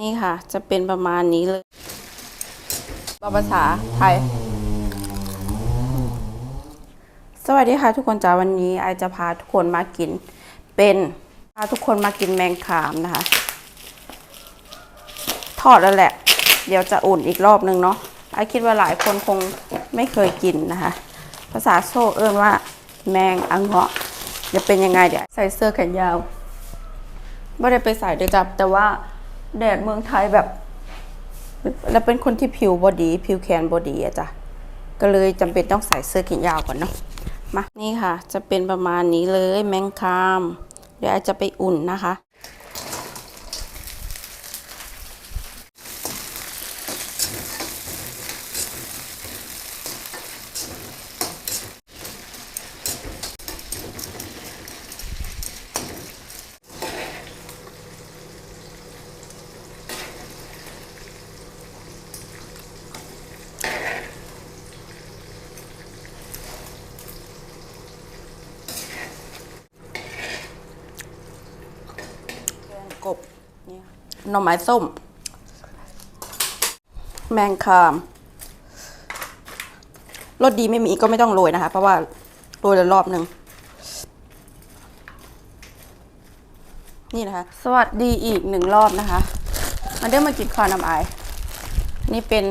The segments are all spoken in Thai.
นี่ค่ะ จะเป็นประมาณนี้เลยภาษาไทย สวัสดีค่ะทุกคนจ้าวันนี้ไอจะพาทุกคนมากิน เป็นพาทุกคนมากินแมงคามนะคะ ทอดแล้วแหละ เดี๋ยวจะอุ่นอีกรอบนึงเนาะไอคิดว่าหลายคนคงไม่เคยกินนะคะ ภาษาโซ่เอิ้นว่า แมงอังเงาะจะเป็นยังไงเดี๋ยวใส่เสื้อแขนยาวไม่ได้ไปใส่เดี๋ยวจับแต่ว่า แดดเมืองไทยแบบ แล้วเป็นคนที่ผิวบอดี ผิวแขนบอดีอะจ้ะก็เลยจำเป็นต้องใส่เสื้อแขนยาวก่อนเนาะมานี่ค่ะ จะเป็นประมาณนี้เลยแมงคาม เดี๋ยวจะไปอุ่นนะคะ แกงกบนี่ค่ะ หน่อไม้ส้ม แมงคามรสดีไม่มีก็ไม่ต้องโรยนะคะ เพราะว่าโรยแล้วรอบหนึ่งนี่นะคะ สวัสดีอีกหนึ่งรอบนะคะ มาเดี๋ยวมากินข้าวน้ำอาย นี่เป็น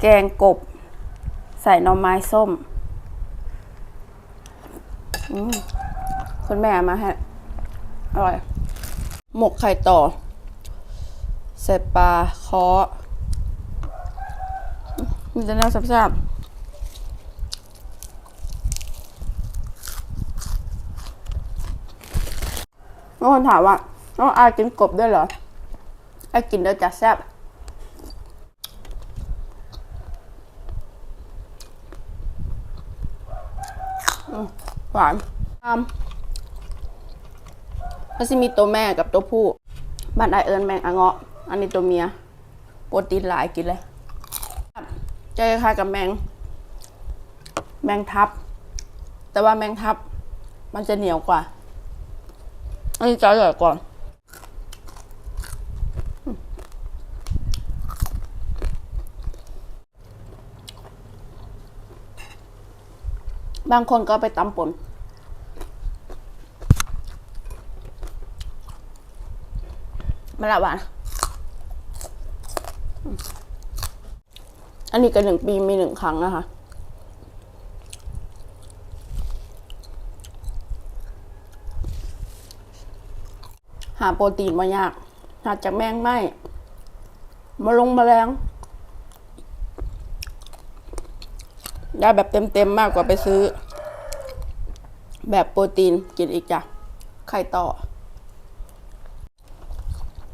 แกงกบ ใส่หน่อไม้ส้มมคุณแม่มาให้อร่อย หมกไข่ต่อ ใส่ปลาเคาะมันจะน่าแซ่บๆบางคนถามว่าน้องอากินกบด้วยเหรออากินเดี๋ยวจะแซ่บหวานตามก็จะมีตัวแม่กับตัวผู้ บ้านไอเอิญแมงอะเงาะ อันนี้ตัวเมีย โปรตีนหลายกินเลยจะคล้ายกับแมง แมงทับ แต่ว่าแมงทับ มันจะเหนียวกว่า อันนี้จะอร่อยกว่าอืมบางคนก็ไปตำป่นมะละหวานอืม อันนี้ก็หนึ่งปีมีหนึ่งครั้งนะคะหาโปรตีนมายากหาจากแมงไหมมาลงมาแมลงได้แบบเต็มๆมากกว่าไปซื้อ แบบโปรตีนกินอีกจ้ะไข่ต่อ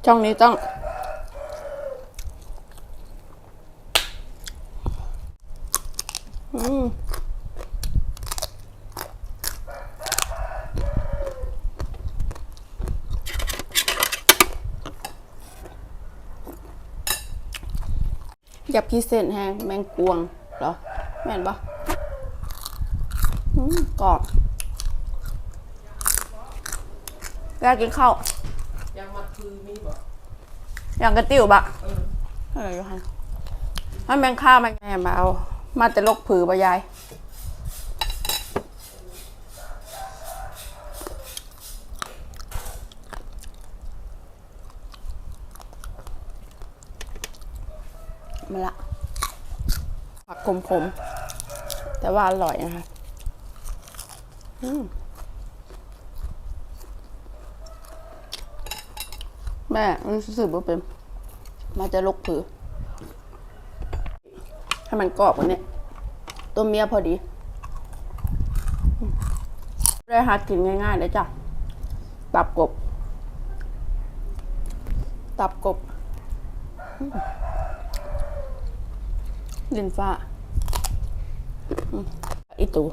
ช่องนี้ต้อง อืมยับพี่เส้นแห้งแมงกวงเหรอ แม่นปะอืมกรอบแกกินข้าวยังมาคือมีบ่อย่างกระติวบะเอออยู่ฮันให้แมงข้าวมาแม่มาเอา มาแต่ลกผือบะยาย มาละ ผักขมๆแต่ว่าอร่อยนะคะแม่รู้สึกว่าเป็น มาจะลกผือ มันกรอบกว่านี้ตัวเมียพอดีได้หากินง่ายๆเลยจ้ะ ตับกบ ตับกบลินฟ้าอืมอีตู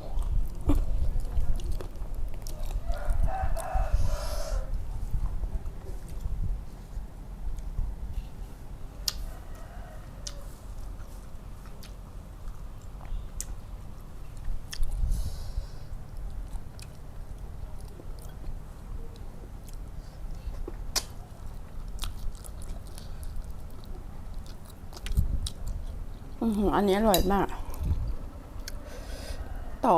อือหืออันนี้อร่อยมาก ต่อ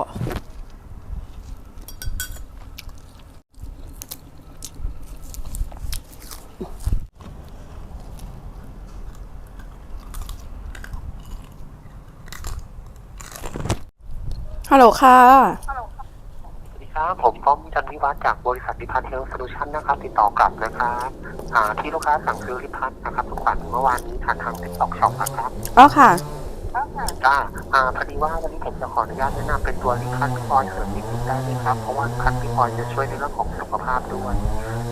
ฮัลโหลค่ะ สวัสดีครับ ผมป้อมจันวิวัฒน์จากบริษัทดิพัทเฮลโซลูชันนะครับ ติดต่อกลับนะครับอ่าที่ลูกค้าสั่งซื้อริพัทนะครับทุกวันเมื่อวานนี้ผ่านทางติ๊กต็อกช็อปนะครับ อ๋อค่ะ จ้าอ่าพอดีว่าวันนี้ผมจะขออนุญาตแนะนำเป็นตัวริพัทพอยเสริมนิดนึงได้ไหมครับ เพราะว่าริพัทพอยจะช่วยในเรื่องของสุขภาพด้วย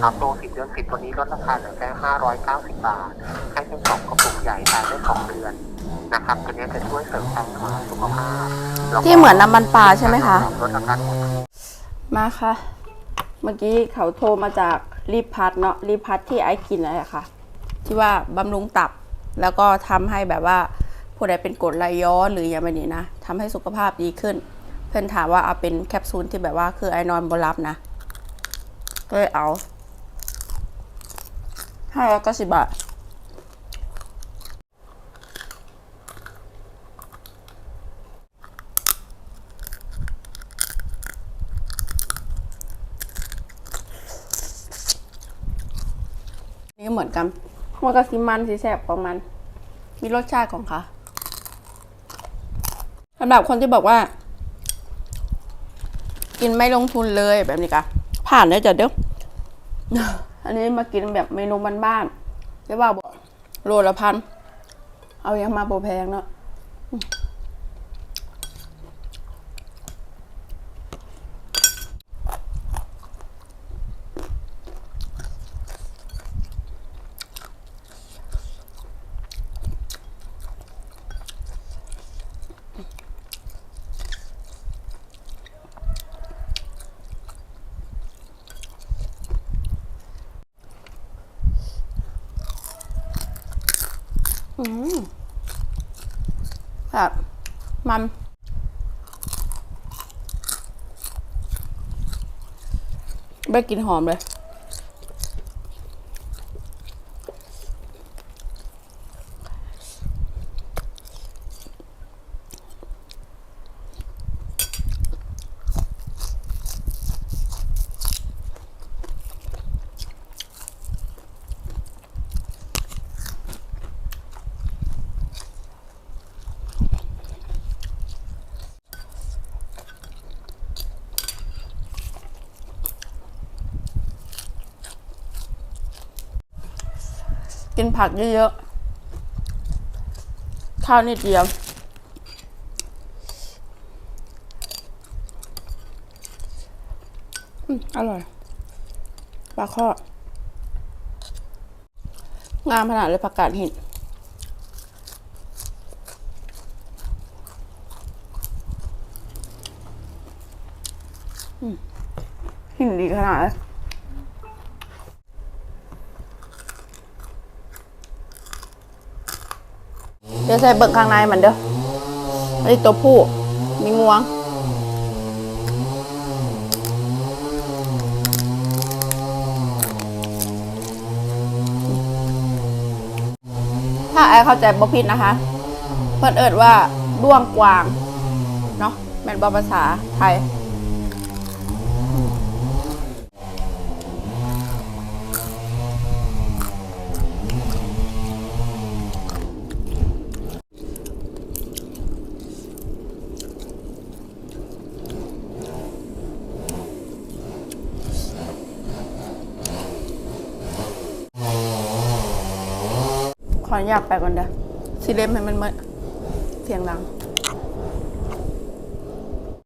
อ่าโปรสิบเดือนสิบตัวนี้ลดราคาเหลือแค่ห้าร้อยเก้าสิบบาท ให้เป็นสองกระปุกใหญ่ทานได้สองเดือนนะครับตัวนี้จะช่วยเสริมความสุขภาพแล้วก็ที่เหมือนน้ำมันปลาใช่ไหมคะ ลดอาการหมดมาค่ะ เมื่อกี้เขาโทรมาจากรีบพัดเนาะรีบพัดที่ไอกินอะไรอะค่ะ ที่ว่าบำรุงตับแล้วก็ทำให้แบบว่า ผู้ใดเป็นกรดไหลย้อนหรืออย่างแบบนี้นะทำให้สุขภาพดีขึ้น เพื่อนถามว่าเอาเป็นแคปซูลที่แบบว่าคือไอนอนบรับนะก็เลยเอาห้าร้อยเก้าสิบบาทนี่เหมือนกันมันก็สิมันสิแสบของมัน มีรสชาติของค่ะ สำหรับคนที่บอกว่า กินไม่ลงทุนเลยแบบนี้กะผ่านได้จ้ะเด้ออันนี้มากินแบบเมนูบ้านๆจะว่าบอกโลละพัน เอายังมาโปรแพงเนาะ แบบมันไม่กินหอมเลย กินผักเยอะๆ ข้าวนิดเดียว อร่อย ปลาข้อ งามขนาดเลยผักกาดหินหินดีขนาดเลย เดี๋ยวใส่เบิ่งข้างในมันเด้ออันนี้ตัวผู้มีงวง ถ้าไอเข้าใจบ่ผิดนะคะ เพิ่นเอิดว่าด้วงกวาง เนาะแม่นบอภาษาไทย ขออนุญาตไปก่อนเด้อสิเล่มให้มันเมื่อเสียงดัง